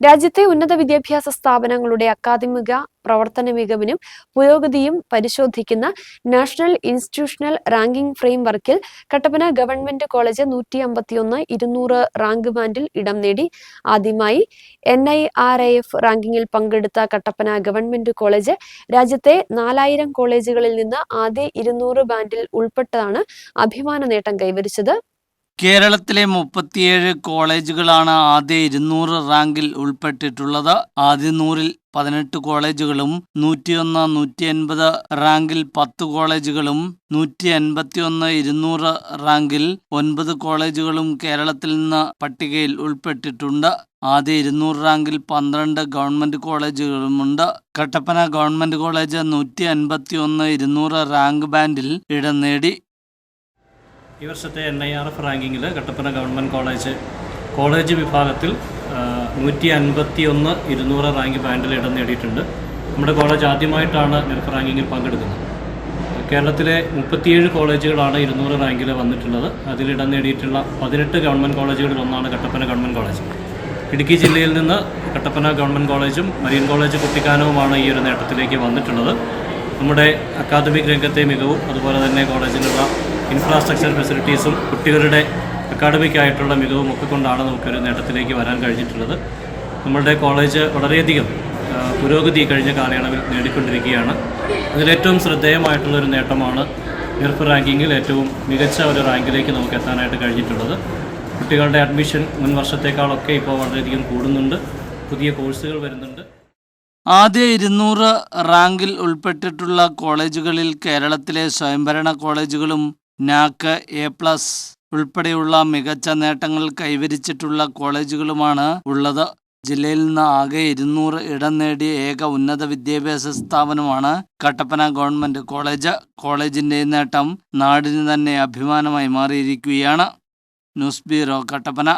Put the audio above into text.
രാജ്യത്തെ ഉന്നത വിദ്യാഭ്യാസ സ്ഥാപനങ്ങളുടെ അക്കാദമിക പ്രവർത്തന മികവിനും പുരോഗതിയും പരിശോധിക്കുന്ന നാഷണൽ ഇൻസ്റ്റിറ്റ്യൂഷണൽ റാങ്കിംഗ് ഫ്രെയിംവർക്കിൽ കട്ടപ്പന ഗവൺമെന്റ് കോളേജ് നൂറ്റി അമ്പത്തിയൊന്ന് ഇരുന്നൂറ് റാങ്ക് ബാൻഡിൽ ഇടം നേടി. ആദ്യമായി N I R I F റാങ്കിങ്ങിൽ പങ്കെടുത്ത കട്ടപ്പന ഗവൺമെന്റ് കോളേജ് രാജ്യത്തെ നാലായിരം കോളേജുകളിൽ നിന്ന് ആദ്യ ഇരുന്നൂറ് ബാൻഡിൽ ഉൾപ്പെട്ടതാണ് അഭിമാന നേട്ടം കൈവരിച്ചത്. കേരളത്തിലെ മുപ്പത്തിയേഴ് കോളേജുകളാണ് ആദ്യ ഇരുന്നൂറ് റാങ്കിൽ ഉൾപ്പെട്ടിട്ടുള്ളത്. ആദ്യ നൂറിൽ പതിനെട്ട് കോളേജുകളും നൂറ്റിയൊന്ന് നൂറ്റി എൺപത് റാങ്കിൽ പത്ത് കോളേജുകളും നൂറ്റി എൺപത്തിയൊന്ന് ഇരുന്നൂറ് റാങ്കിൽ ഒൻപത് കോളേജുകളും കേരളത്തിൽ നിന്ന് പട്ടികയിൽ ഉൾപ്പെട്ടിട്ടുണ്ട്. ആദ്യ ഇരുന്നൂറ് റാങ്കിൽ പന്ത്രണ്ട് ഗവൺമെന്റ് കോളേജുകളുമുണ്ട്. കട്ടപ്പന ഗവൺമെന്റ് കോളേജ് നൂറ്റി അൻപത്തി ഒന്ന് ഇരുന്നൂറ് റാങ്ക് ബാൻഡിൽ ഇടം നേടി. ഈ വർഷത്തെ എൻ ഐ ആർ എഫ് റാങ്കിങ്ങിൽ കട്ടപ്പന ഗവൺമെന്റ് കോളേജ് കോളേജ് വിഭാഗത്തിൽ നൂറ്റി അൻപത്തി ഒന്ന് ഇരുന്നൂറ് റാങ്ക് ബാൻഡിൽ ഇടം നേടിയിട്ടുണ്ട്. നമ്മുടെ കോളേജ് ആദ്യമായിട്ടാണ് നെൽഫ് റാങ്കിങ്ങിൽ പങ്കെടുക്കുന്നത്. കേരളത്തിലെ മുപ്പത്തിയേഴ് കോളേജുകളാണ് ഇരുന്നൂറ് റാങ്കിൽ വന്നിട്ടുള്ളത്. അതിലിടം നേടിയിട്ടുള്ള പതിനെട്ട് ഗവൺമെന്റ് കോളേജുകളിൽ ഒന്നാണ് കട്ടപ്പന ഗവൺമെന്റ് കോളേജ്. ഇടുക്കി ജില്ലയിൽ നിന്ന് കട്ടപ്പന ഗവൺമെന്റ് കോളേജും മരിയൻ കോളേജ് കുട്ടിക്കാനവുമാണ് ഈ ഒരു നേട്ടത്തിലേക്ക് വന്നിട്ടുള്ളത്. നമ്മുടെ അക്കാദമിക് രംഗത്തെ മികവും അതുപോലെ തന്നെ കോളേജിലുള്ള ഇൻഫ്രാസ്ട്രക്ചർ ഫെസിലിറ്റീസും കുട്ടികളുടെ അക്കാഡമിക് ആയിട്ടുള്ള മികവും ഒക്കെ കൊണ്ടാണ് നമുക്കൊരു നേട്ടത്തിലേക്ക് വരാൻ കഴിഞ്ഞിട്ടുള്ളത്. നമ്മളുടെ കോളേജ് വളരെയധികം പുരോഗതി കഴിഞ്ഞ കാലയളവിൽ നേടിക്കൊണ്ടിരിക്കുകയാണ്. അതിലേറ്റവും ശ്രദ്ധേയമായിട്ടുള്ളൊരു നേട്ടമാണ് ഗൾഫ് റാങ്കിങ്ങിൽ ഏറ്റവും മികച്ച ഒരു റാങ്കിലേക്ക് നമുക്ക് എത്താനായിട്ട് കഴിഞ്ഞിട്ടുള്ളത്. കുട്ടികളുടെ അഡ്മിഷൻ മുൻ വർഷത്തേക്കാളൊക്കെ ഇപ്പോൾ വളരെയധികം കൂടുന്നുണ്ട്. പുതിയ കോഴ്സുകൾ വരുന്നുണ്ട്. ആദ്യ ഇരുന്നൂറ് റാങ്കിൽ ഉൾപ്പെട്ടിട്ടുള്ള കോളേജുകളിൽ കേരളത്തിലെ സ്വയംഭരണ കോളേജുകളും നാക്ക് എ പ്ലസ് ഉൾപ്പെടെയുള്ള മികച്ച നേട്ടങ്ങൾ കൈവരിച്ചിട്ടുള്ള കോളേജുകളുമാണ് ഉള്ളത്. ജില്ലയിൽ നിന്ന് ആകെ ഇരുന്നൂറ് ഇടം നേടിയ ഏക ഉന്നത വിദ്യാഭ്യാസ സ്ഥാപനമാണ് കട്ടപ്പന ഗവൺമെന്റ് കോളേജ്. കോളേജിന്റെ നേട്ടം നാടിന് തന്നെ അഭിമാനമായി മാറിയിരിക്കുകയാണ്. News bureau Kattappana.